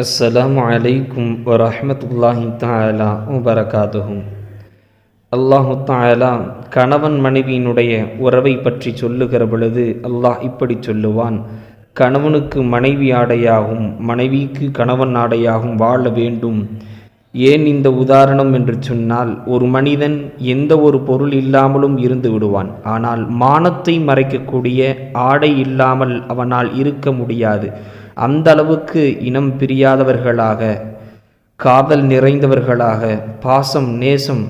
அஸ்ஸலாமு அலைக்கும் வரஹ்மத்துல்லாஹி தஆலா உபரகாதுஹும் அல்லாஹு தஆலா கணவன் மனைவியினுடைய உறவை பற்றி சொல்லுகிற பொழுது அல்லாஹ் இப்படி சொல்லுவான். கணவனுக்கு மனைவி ஆடையாகும் மனைவிக்கு கணவன் ஆடையாகும் வாழ வேண்டும். ஏன் இந்த உதாரணம் என்று சொன்னால் ஒரு மனிதன் எந்த ஒரு பொருள் இல்லாமலும் இருந்து விடுவான். ஆனால் மானத்தை மறைக்கக்கூடிய ஆடை இல்லாமல் அவனால் இருக்க முடியாது. அந்த அளவுக்கு இனம் பிரியாதவர்களாக காதல் நிறைந்தவர்களாக பாசம் நேசம்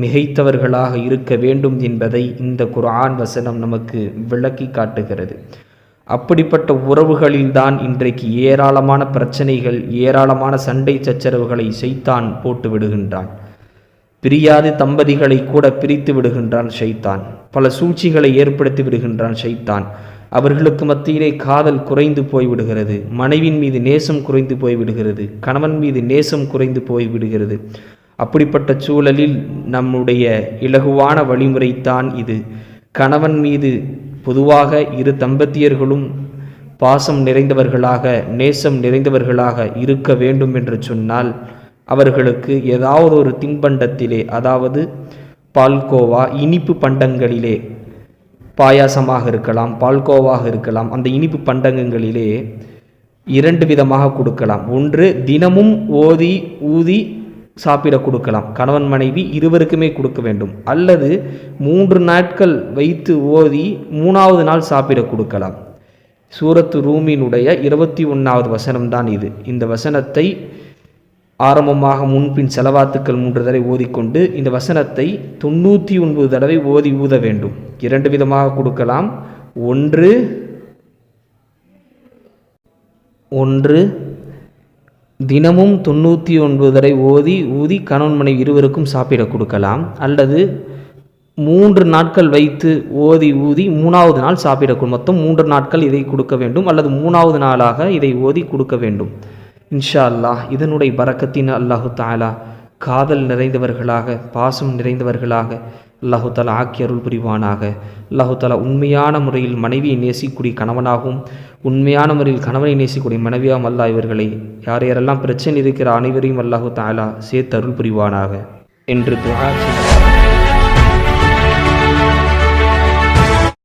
மிகைத்தவர்களாக இருக்க வேண்டும் என்பதை இந்த குர்ஆன் வசனம் நமக்கு விளக்கி காட்டுகிறது. அப்படிப்பட்ட உறவுகளில்தான் இன்றைக்கு ஏராளமான பிரச்சனைகள் ஏராளமான சண்டை சச்சரவுகளை செய்தான் போட்டு விடுகின்றான். பிரியாத தம்பதிகளை கூட பிரித்து விடுகின்றான் ஷைத்தான் பல சூழ்ச்சிகளை ஏற்படுத்தி விடுகின்றான் ஷைத்தான் அவர்களுக்கு மத்தியிலே காதல் குறைந்து போய்விடுகிறது. மனைவின் மீது நேசம் குறைந்து போய்விடுகிறது. கணவன் மீது நேசம் குறைந்து போய்விடுகிறது. அப்படிப்பட்ட சூழலில் நம்முடைய இலகுவான வழிமுறைத்தான் இது. கணவன் மீது பொதுவாக இரு தம்பதியர்களும் பாசம் நிறைந்தவர்களாக நேசம் நிறைந்தவர்களாக இருக்க வேண்டும் என்று சொன்னால் அவர்களுக்கு ஏதாவது ஒரு தின்பண்டத்திலே அதாவது பால்கோவா இனிப்பு பண்டங்களிலே பாயாசமாக இருக்கலாம் பால்கோவாக இருக்கலாம் அந்த இனிப்பு பண்டங்களிலே இரண்டு விதமாக கொடுக்கலாம். ஒன்று தினமும் ஓதி ஊதி சாப்பிட கொடுக்கலாம். கணவன் மனைவி இருவருக்குமே கொடுக்க வேண்டும். அல்லது மூன்று நாட்கள் வைத்து ஓதி மூணாவது நாள் சாப்பிட கொடுக்கலாம். சூரத்து ரூமினுடைய இருபத்தி ஒன்றாவது வசனம்தான் இது. இந்த வசனத்தை ஆரம்பமாக முன்பின் செலவாத்துக்கள் மூன்று தடவை ஓதிக்கொண்டு இந்த வசனத்தை தொண்ணூற்றி ஒன்பது தடவை ஓதி ஊத வேண்டும். இரண்டு விதமாக கொடுக்கலாம். ஒன்று ஒன்று தினமும் தொண்ணூற்றி ஒன்பது தடவை ஓதி ஊதி கணவன் மனைவி இருவருக்கும் சாப்பிட கொடுக்கலாம். அல்லது மூன்று நாட்கள் வைத்து ஓதி ஊதி மூணாவது நாள் சாப்பிட மொத்தம் மூன்று நாட்கள் இதை கொடுக்க வேண்டும். அல்லது மூணாவது நாளாக இதை ஓதி கொடுக்க வேண்டும். இன்ஷா அல்லாஹ் இதனுடைய பறக்கத்தின் அல்லாஹு தாலா காதல் நிறைந்தவர்களாக பாசம் நிறைந்தவர்களாக அல்லாஹு தாலா ஆக்கி அருள் புரிவானாக. அல்லாஹு தாலா உண்மையான முறையில் மனைவியை நேசிக்கூடிய கணவனாகவும் உண்மையான முறையில் கணவனை நேசிக்கூடிய மனைவியாகவும் அல்லாஹ் இவர்களை யார் யாரெல்லாம் பிரச்சனை இருக்கிற அனைவரையும் அல்லாஹு தாலா சேர்த்து அருள் புரிவானாக. என்று